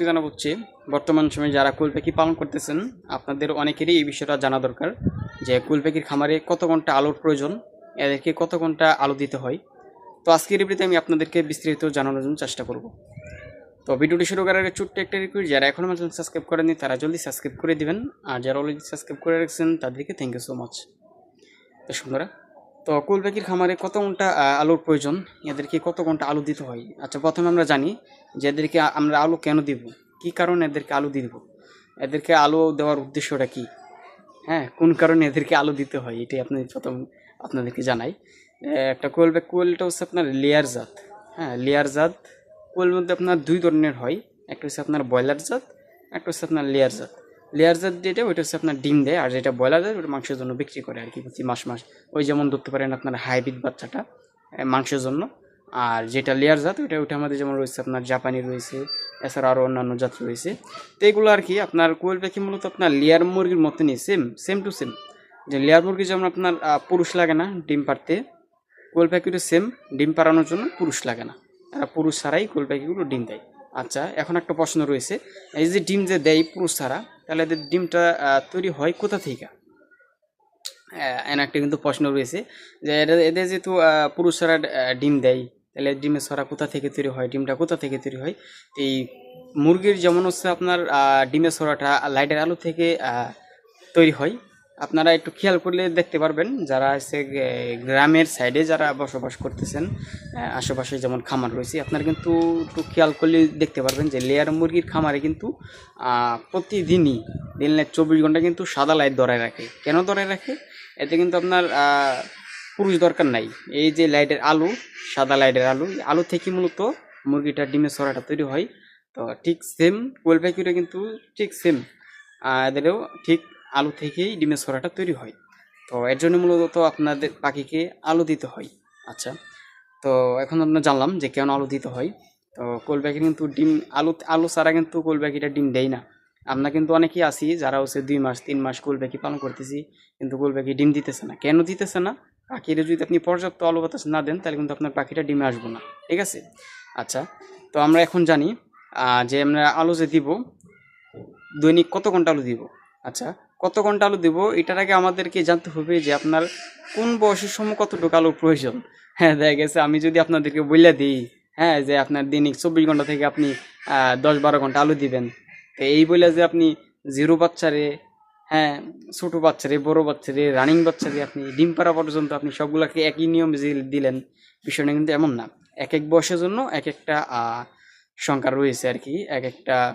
আপনাদের জানা হচ্ছে, বর্তমান সময়ে যারা কুল পাখি পালন করতেছেন, আপনাদের অনেকেরই এই বিষয়টা জানা দরকার যে কুল পাখির খামারে কত ঘণ্টা আলোর প্রয়োজন, এদেরকে কত ঘণ্টা আলো দিতে হয়। তো আজকের রিভিউতে আমি আপনাদেরকে বিস্তারিত জানানোর জন্য চেষ্টা করব। তো ভিডিওটি শুরু করার আগে ছোট্ট একটা রিকোয়েস্ট যারা এখনও আমার সাবস্ক্রাইব করেননি, তারা জলদি সাবস্ক্রাইব করে দিবেন। আর যারা অলরেডি সাবস্ক্রাইব করে রাখছেন, তাদেরকে থ্যাংক ইউ সো মাচ তো সুন্দরা তো কুল পাখির খামারে কত ঘণ্টা আলোর প্রয়োজন? এদেরকে কত ঘণ্টা আলু দিতে হয়? আচ্ছা প্রথমে আমরা জানি যে এদেরকে আমরা আলু কেন দিব? কি কারণে এদেরকে আলু দিব? এদেরকে আলু দেওয়ার উদ্দেশ্যটা কি? হ্যাঁ কোন কারণে এদেরকে আলু দিতে হয়? এটাই আপনি প্রথম আপনাদেরকে জানাই। একটা কোয়েল বা কোয়েলটা হচ্ছে আপনার লেয়ার জাত। হ্যাঁ লেয়ার জাত কোয়েল মধ্যে আপনার দুই ধরনের হয়। একটা হচ্ছে আপনার ব্রয়লার জাত, একটা হচ্ছে আপনার লেয়ার জাত। লেয়ার জাত যেটা, ওইটা হচ্ছে আপনার ডিম দেয়, আর যেটা ব্রয়লার জাত ওটা মাংসের জন্য বিক্রি করে আর কি প্রতি মাস মাস। ওই যেমন ধরতে পারেন আপনার হাইব্রিড বাচ্চাটা মাংসের জন্য। আর যেটা লেয়ার জাত, ওইটা ওইটা আমাদের যেমন রয়েছে আপনার জাপানি রয়েছে, এছাড়া আরও অন্যান্য জাত রয়েছে। তো এগুলো আর কি, আপনার কোয়েল পাখি মূলত আপনার লেয়ার মুরগির মতনই সেম সেম টু সেম যে লেয়ার মুরগি যেমন আপনার পুরুষ লাগে না ডিম পাড়তে, কোয়েল পাখিরও সেম ডিম পাড়ানোর জন্য পুরুষ লাগে না। এরা পুরুষ ছাড়াই কোয়েল পাখিগুলো ডিম দেয়। আচ্ছা এখন একটা প্রশ্ন রয়েছে, এই যে ডিম যে দেয় পুরুষ ছাড়া তাহলে এদের ডিমটা তৈরি হয় কোথা থেকে? এন একটা কিন্তু প্রশ্ন রয়েছে যে এদের- যেহেতু পুরুষরা ডিম দেয়, তাহলে ডিমের সরা কোথা থেকে তৈরি হয়, ডিমটা কোথা থেকে তৈরি হয়? এই মুরগির যেমন হচ্ছে আপনার ডিমের সরাটা লাইটের আলো থেকে তৈরি হয় আপনারা একটু খেয়াল করলে দেখতে পারবেন যারা হচ্ছে গ্রামের সাইডে যারা বসবাস করতেছেন আশেপাশে যেমন খামার রয়েছে, আপনারা কিন্তু একটু খেয়াল করলে দেখতে পারবেন যে লেয়ার মুরগির খামারে কিন্তু প্রতিদিনই দিনে চব্বিশ ঘণ্টা কিন্তু সাদা লাইট ধরায় রাখে। কেন ধরায় রাখে? এতে কিন্তু আপনার পুরুষ দরকার নাই। এই যে লাইটের আলু, সাদা লাইটের আলু আলু থেকে মূলত মুরগিটার ডিমের ছড়াটা তৈরি হয়। তো ঠিক সেম কোয়েল পাখিটা কিন্তু ঠিক সেম এদেরও ঠিক আলু থেকেই ডিমের ছড়াটা তৈরি হয়। তো এর জন্য মূলত আপনাদের পাখিকে আলু দিতে হয়। আচ্ছা তো এখন আমরা জানলাম যে কেন আলু দিতে হয়। তো পাখি কিন্তু ডিম, আলু আলু ছাড়া কিন্তু পাখিটা ডিম দেয় না। আমরা কিন্তু অনেকেই আছি যারা হচ্ছে দুই মাস, তিন মাস পাখি পালন করতেছি, কিন্তু পাখি ডিম দিতেছে না। কেন দিতেছে না? পাখিরে যদি আপনি পর্যাপ্ত আলো বাতাস না দেন, তাহলে কিন্তু আপনার পাখিটা ডিমে আসব না। ঠিক আছে? আচ্ছা তো আমরা এখন জানি যে আমরা আলো যে দিব, দৈনিক কত ঘণ্টা আলো দিব? আচ্ছা কত ঘণ্টা আলো দিব, এটার আগে আমাদেরকে জানতে হবে যে আপনার কোন বয়সের সময় কতটুকু আলোর প্রয়োজন। হ্যাঁ দেখা গেছে, আমি যদি আপনাদেরকে বলে দিই হ্যাঁ যে আপনার দৈনিক চব্বিশ ঘণ্টা থেকে আপনি দশ বারো ঘণ্টা আলো দিবেন। তো এই বলে যে আপনি জিরো বাচ্চারে হ্যাঁ ছোটো বাচ্চারে, বড় বাচ্চারে রানিং বাচ্চারে আপনি ডিম পাড়া পর্যন্ত আপনি সবগুলোকে একই নিয়ম দিলেন, বিষয়টা কিন্তু এমন না। এক এক বয়সের জন্য এক একটা সংখ্যা রয়েছে আর কি, এক একটা